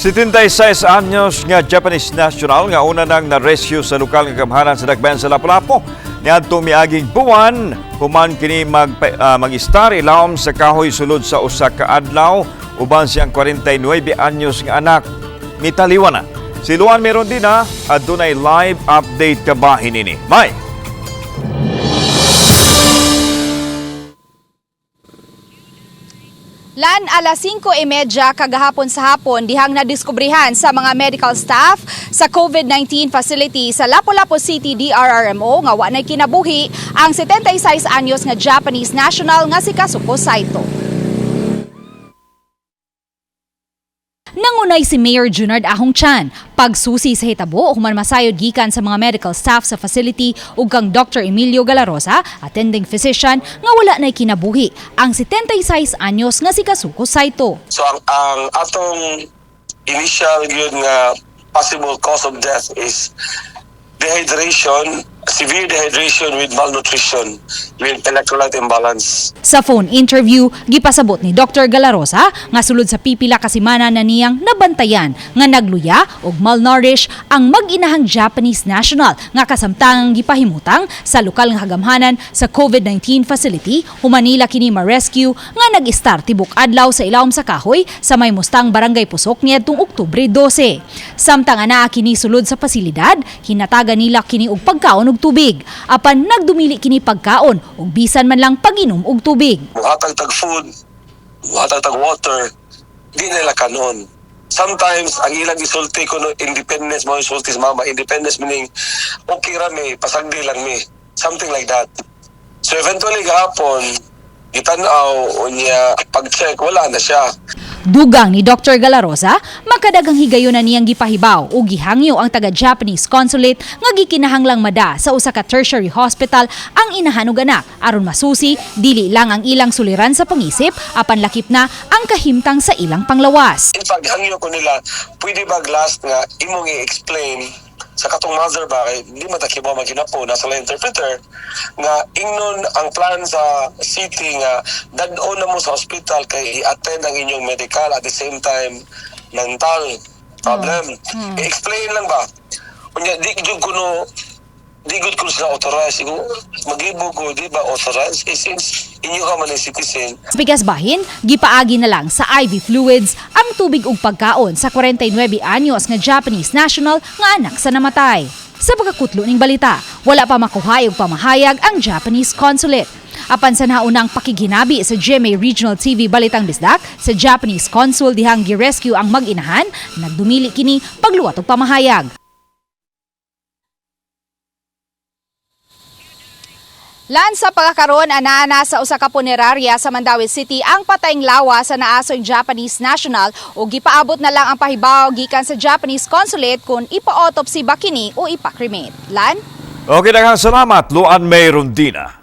76 anyos nga Japanese national nga una nang na-rescue sa lokal nga kamhanan sa Dagbayan sa Lapu-Lapu. Niadto miaging buwan, human kini mag, ah, mag-star ilawom sa kahoy sulod sa usa ka adlaw uban siyang 49 anyos nga anak mitaliwan na. Si Luan meron din na adunay live update kabahin ini. May Lan alas 5.30 kagahapon sa hapon dihang nadiskubrihan sa mga medical staff sa COVID-19 facility sa Lapu-Lapu City DRRMO nga wa nay kinabuhi ang 76 anyos nga Japanese national nga si Kasuko Saito. Nangunay si Mayor Junard Ahong Chan, pagsusi sa hitabo human masayod gikan sa mga medical staff sa facility ug kang Dr. Emilio Galarosa, attending physician nga wala nay kinabuhi ang 76 anyos nga si Kasuko Saito. So ang, ang atong initial yun nga possible cause of death is dehydration, severe dehydration with malnutrition, with electrolyte imbalance. Sa phone interview, gipasabot ni Dr. Galarosa nga sulod sa pipila kasimana na niyang nabantayan nga nagluya og malnourished ang mag-inahang Japanese national nga kasamtangang gipahimutang sa lokal nga hagamhanan sa COVID-19 facility humanila kini ma-rescue nga nag-start tibok adlaw sa ilawom sa kahoy sa may mustang barangay Pusok niadtong Oktubre 12. Samtang anaa kini sulod sa pasilidad, hinatagan nila kini og pagkaon og tubig. Apan nagdumili kini pagkaon ug bisan man lang paginom og tubig. Muhatag tag food, muhatag tag water, di nila kanon. Sometimes, ang ilang isulti ko no, independence mo isulti sa mama. Independence meaning, okay ra mi, pasagdi lang mi. Something like that. So eventually, gahapon, gitanaw, unya, pag-check, wala na siya. Dugang ni Dr. Galarosa, makadagang higayon na niyang gipahibaw ug gihangyo ang taga-Japanese consulate nga gikinahanglang mada sa usa ka tertiary hospital ang inahan ug anak aron masusi dili lang ang ilang suliran sa pangisip apan lakip na ang kahimtang sa ilang panglawas. In fact, hangyo ko nila, pwede ba last nga imong i-explain sa katong mother ba kay di matakibaw maginapo nasa la interpreter nga ingnon ang plan sa city nga dad-on na mo sa hospital kay i-attend ang inyong medical at the same time mental problem. I-explain lang ba? Kunya di gyud kuno di gyud kuno sila authorized Igo, magibo ko di ba authorized eh, since inyo ka man citizen Bigas bahin, gipaagi na lang sa IV fluids ang tubig ug pagkaon sa 49 anyos nga Japanese national nga anak sa namatay. Sa pagkakutlo ning balita, wala pa makuha og pamahayag ang Japanese consulate. Apan sa naunang pakiginabi sa GMA Regional TV Balitang Bisdak sa Japanese consul dihang gi-rescue ang mag-inahan, nagdumili kini pagluwat og pamahayag. Lan sa pagkakaroon ana sa usa ka punerarya sa Mandawi City ang patayng lawa sa naasoy Japanese national o gipaabot na lang ang pahibaw gikan sa Japanese consulate kung ipa-autopsy ba kini o ipa-cremate. Lan? Okay daghang salamat Luan May Rondina.